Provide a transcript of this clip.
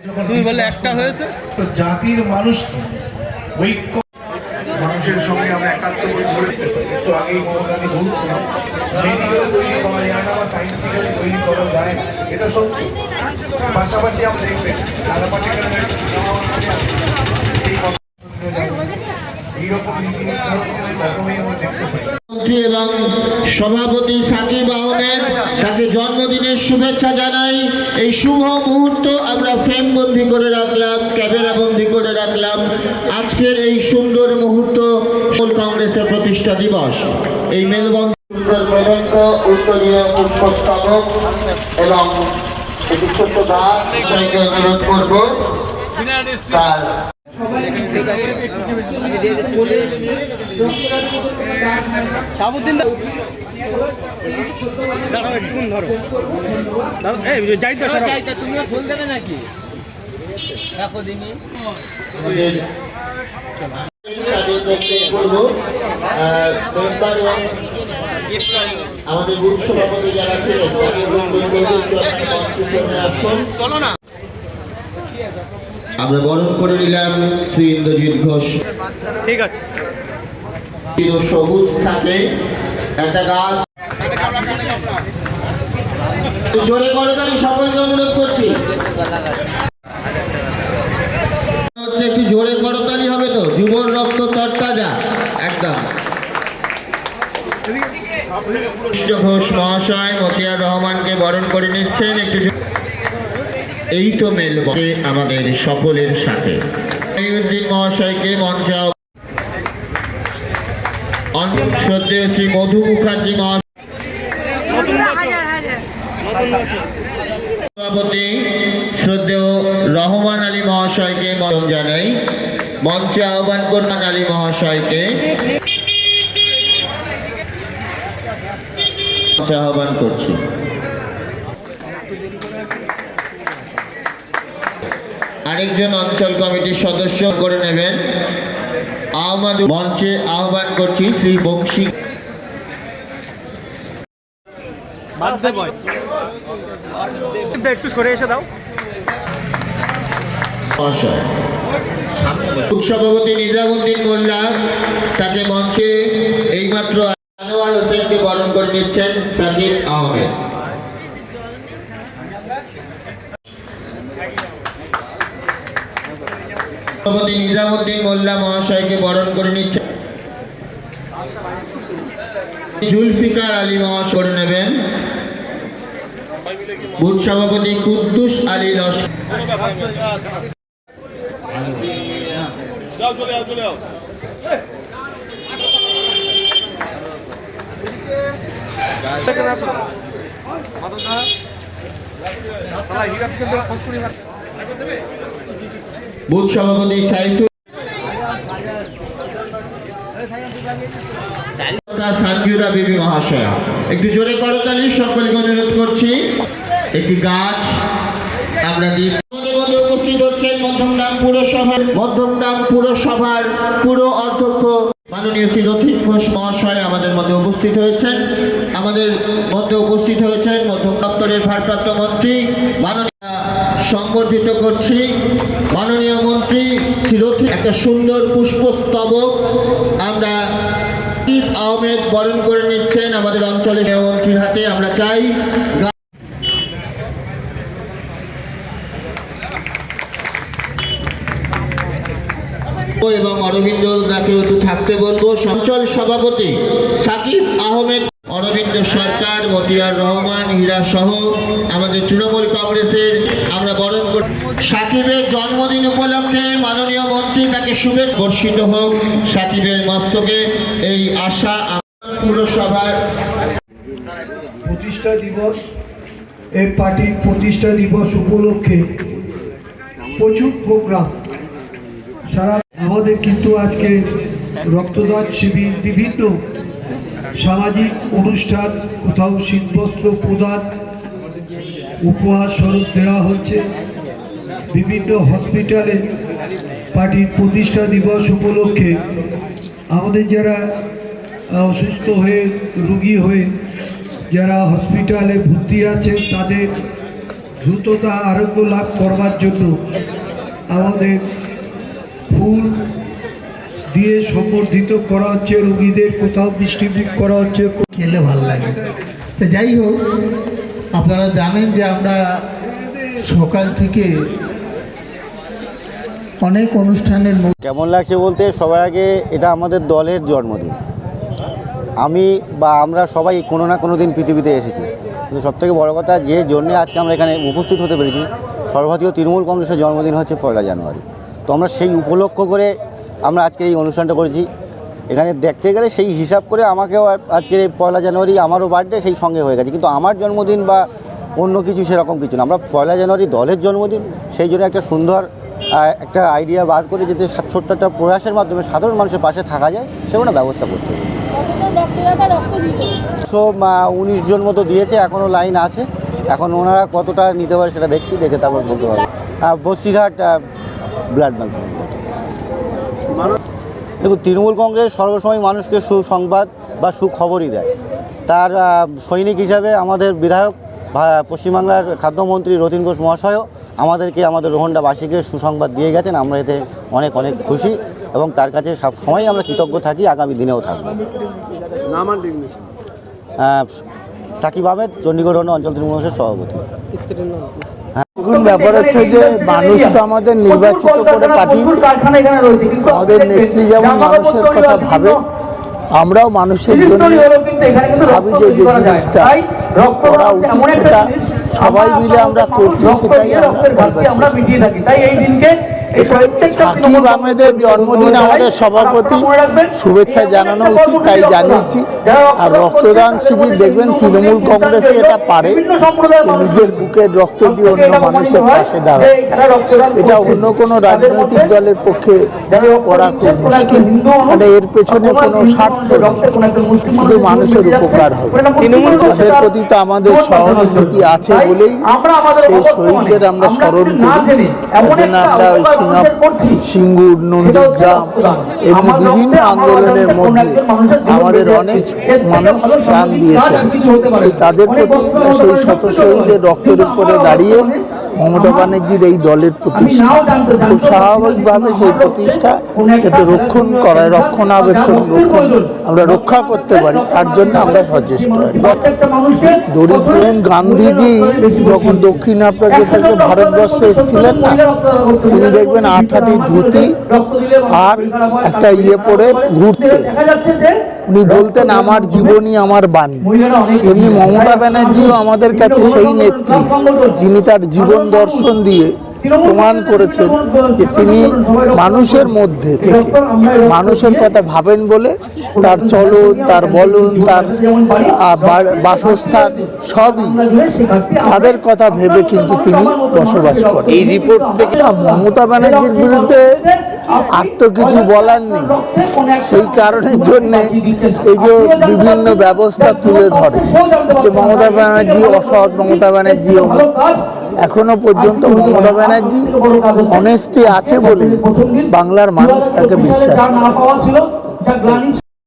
তুমি বললে একটা হয়েছে? তো জাতির মানুষ ঐক্য মানুষের সঙ্গে আমরা একাত্ম করে একটু আগেই মমতা আমি বলছিলাম মেডিকেল তৈরি করা যায় না বা সাইন্টিফিক্যালি তৈরি করা যায় এটা সত্য। পাশাপাশি আমরা দেখবেন এই কথা এইরকম নীতি রকমই আমরা দেখতে পাই মন্ত্রী এবং সভাপতি সাকিব আহমেদ তাকে জন্মদিনের শুভেচ্ছা জানাই। এই শুভ মুহূর্ত আমরা ফ্রেম বন্দি করে রাখলাম ক্যামেরা বন্দি করে রাখলাম। আজকের এই সুন্দর মুহূর্ত কংগ্রেসের প্রতিষ্ঠা দিবস। এই উত্তরীয় পুষ্পস্তবক এবং অনুরোধ করব। সাবুদ্দিন দাঁড়াও একটু ধরো। যাই তো তুমিও দেবে নাকি? আমাদের সভাপতি যারা ছিলেন তাদের চলে আসুন আমরা বরণ করে নিলাম শ্রী ইন্দ্রজিৎ ঘোষ। ঠিক আছে। সবুজ থাকে একটা গাছ। জোরে করে আমি সকলকে অনুরোধ করছি। হচ্ছে একটু জোরে করতালি হবে তো যুবর রক্ত তরতাজা একদম। ঘোষ মহাশয় মতিয়ার রহমানকে বরণ করে নিচ্ছেন একটু এই তো মেল বটে আমাদের সকলের সাথে। মহিউদ্দিন মহাশয়কে মঞ্চে শ্রী মধু মুখার্জি মহাশয়। শ্রদ্ধেয় রহমান আলী মহাশয়কে মরম জানাই। মঞ্চে আহ্বান করবেন আলী মহাশয়কে। আহ্বান করছি। আরেকজন অঞ্চল কমিটির সদস্য করে নেবেন। আহ্বান মঞ্চে আহ্বান করছি শ্রী বংশী সভাপতি নিজামুদ্দিন মোল্লা তাকে মঞ্চে এইমাত্র আনোয়ার হোসেনকে বরণ করে নিচ্ছেন সাকিব আহমেদ। সভাপতি নিজামুদ্দিন মোল্লা মহাশয়কে বরণ করে নিচ্ছে। জুলফিকার আলী মহাশয় করে নেবেন। বুথ সভাপতি কুদ্দুস আলী লস্কর। বুথ সভাপতি বিবি মহাশয়া। একটু জোরে করতালি সকলকে অনুরোধ করছি। একটি গাছ আমরা দিই পুরসভার অধ্যক্ষ মাননীয় মহাশয় আমাদের মধ্যে উপস্থিত হয়েছেন। আমাদের মধ্যে উপস্থিত হয়েছেন মধ্যম দপ্তরের ভারপ্রাপ্ত মন্ত্রী। মাননীয় সম্বর্ধিত করছি। মাননীয় মন্ত্রী শ্রী রথিন একটা সুন্দর পুষ্পস্তবক। আমরা আহমেদ বরণ করে নিচ্ছেন আমাদের অঞ্চলে মন্ত্রীর হাতে। আমরা চাই এবং অরবিন্দ দাকে থাকতে বলব। অঞ্চল সভাপতি সাকিব আহমেদ, অরবিন্দ সরকার, মতিয়ার রহমান, হীরা সহ আমাদের তৃণমূল কংগ্রেসের সাকিবের জন্মদিন উপলক্ষে মাননীয় মন্ত্রী তাকে শুভেচ্ছা বর্ষিত হোক। সাকিবের মস্তকে এই আশা পুরসভার প্রতিষ্ঠা দিবস, এই পার্টির প্রতিষ্ঠা দিবস উপলক্ষে প্রচুর প্রোগ্রাম। সারা আমাদের কিন্তু আজকে রক্তদান শিবির, বিভিন্ন সামাজিক অনুষ্ঠান, কোথাও শীতবস্ত্র প্রদান, উপহার স্বরূপ দেওয়া হচ্ছে। বিভিন্ন হসপিটালে পার্টির প্রতিষ্ঠা দিবস উপলক্ষে আমাদের যারা অসুস্থ হয়ে, রুগী হয়ে যারা হসপিটালে ভর্তি আছে, তাদের দ্রুততা আরোগ্য লাভ করবার জন্য আমাদের ফুল দিয়ে সম্বর্ধিত করা হচ্ছে, রুগীদের কোথাও মিষ্টিমুখ করা হচ্ছে। খেলে ভালো লাগে। তো যাই হোক, আপনারা জানেন যে আমরা সকাল থেকে অনেক অনুষ্ঠানের কেমন লাগছে বলতে সবার আগে এটা আমাদের দলের জন্মদিন। আমি বা আমরা সবাই কোনো না কোনো দিন পৃথিবীতে এসেছি। কিন্তু সবথেকে বড় কথা যে জন্যে আজকে আমরা এখানে উপস্থিত হতে পেরেছি, সর্বভারতীয় তৃণমূল কংগ্রেসের জন্মদিন হচ্ছে পয়লা জানুয়ারি। তো আমরা সেই উপলক্ষ করে আমরা আজকে এই অনুষ্ঠানটা করেছি। এখানে দেখতে গেলে সেই হিসাব করে আমাকেও এই পয়লা জানুয়ারি আমারও বার্থডে সেই সঙ্গে হয়ে গেছে। কিন্তু আমার জন্মদিন বা অন্য কিছু সেরকম কিছু না। আমরা পয়লা জানুয়ারি দলের জন্মদিন, সেই জন্য একটা সুন্দর একটা আইডিয়া বার করে যাতে সা- ছোট্ট একটা প্রয়াসের মাধ্যমে সাধারণ মানুষের পাশে থাকা যায় সেগুলো ব্যবস্থা করতে হবে। একশো উনিশ জন মতো দিয়েছে এখনও লাইন আছে। এখন ওনারা কতটা নিতে পারে সেটা দেখছি দেখে তারপর বলতে পারব। বসিরহাট ব্লাড ব্যাঙ্ক দেখুন তৃণমূল কংগ্রেস সর্বসময় মানুষকে সুসংবাদ বা সুখবরই দেয়। তার সৈনিক হিসাবে আমাদের বিধায়ক পশ্চিমবাংলার খাদ্যমন্ত্রী রতিন ঘোষ মহাশয়ও আমাদেরকে আমাদের রোহনডাবাসীকে সুসংবাদ দিয়ে গেছেন। আমরা এতে অনেক অনেক খুশি এবং তার কাছে সব সময় আমরা কৃতজ্ঞ থাকি আগামী দিনেও থাকব। সাকিব আহমেদ চণ্ডীগড় রোড অঞ্চল তৃণমূল কংগ্রেসের সভাপতি। এখন ব্যাপার হচ্ছে যে মানুষ তো আমাদের নির্বাচিত করে পাঠিয়েছে। আমাদের নেত্রী যেমন মানুষের কথা ভাবে আমরাও মানুষের জন্য ভাবি যে যে জিনিসটা করা উচিত সেটা সবাই মিলে আমরা করছি সেটাই আমরা করবার চেষ্টা সাকিব আহমেদের জন্মদিন আমাদের সভাপতি শুভেচ্ছা জানানো উচিত তাই জানিয়েছি। আর রক্তদান শিবির দেখবেন তৃণমূল কংগ্রেসে এটা পারে নিজের বুকের রক্ত দিয়ে অন্য মানুষের পাশে দাঁড়ায়। এটা অন্য কোনো রাজনৈতিক দলের পক্ষে করা খুব মুশকিল। মানে এর পেছনে কোনো স্বার্থ শুধু মানুষের উপকার হবে। তাদের প্রতি তো আমাদের সহানুভূতি আছে বলেই সেই শহীদদের আমরা স্মরণ করি। আমরা সিঙ্গুর নন্দীগ্রাম এবং বিভিন্ন আন্দোলনের মধ্যে আমাদের অনেক মানুষ প্রাণ দিয়েছেন। সেই তাদের প্রতি সেই শত শহীদের রক্তের উপরে দাঁড়িয়ে মমতা ব্যানার্জির এই দলের প্রতিষ্ঠা খুব স্বাভাবিকভাবে সেই প্রতিষ্ঠা যাতে রক্ষণ করায় রক্ষণাবেক্ষণ রক্ষণ আমরা রক্ষা করতে পারি তার জন্য আমরা সচেষ্ট আছি। দরিদ্র গান্ধীজি যখন দক্ষিণ আফ্রিকা থেকে ভারতবর্ষে এসেছিলেন না তিনি দেখবেন আঠাটি ধুতি আর একটা ইয়ে পরে ঘুরতে। উনি বলতেন আমার জীবনী আমার বাণী। এমনি মমতা ব্যানার্জিও আমাদের কাছে সেই নেত্রী। যিনি তার জীবন দর্শন দিয়ে প্রমাণ করেছেন যে তিনি মানুষের মধ্যে থেকে মানুষের কথা ভাবেন বলে তার চলন তার বলন তার বাসস্থান সবই তাদের কথা ভেবে কিন্তু তিনি বসবাস করেন। এই রিপোর্ট থেকে মমতা ব্যানার্জির বিরুদ্ধে আর তো কিছু বলার নেই। সেই কারণের জন্য এই যে বিভিন্ন ব্যবস্থা তুলে ধরে, যে মমতা ব্যানার্জি, অসৎ মমতা ব্যানার্জি, এখনও পর্যন্ত মমতা ব্যানার্জি অনেস্টি আছে বলে বাংলার মানুষ তাকে বিশ্বাস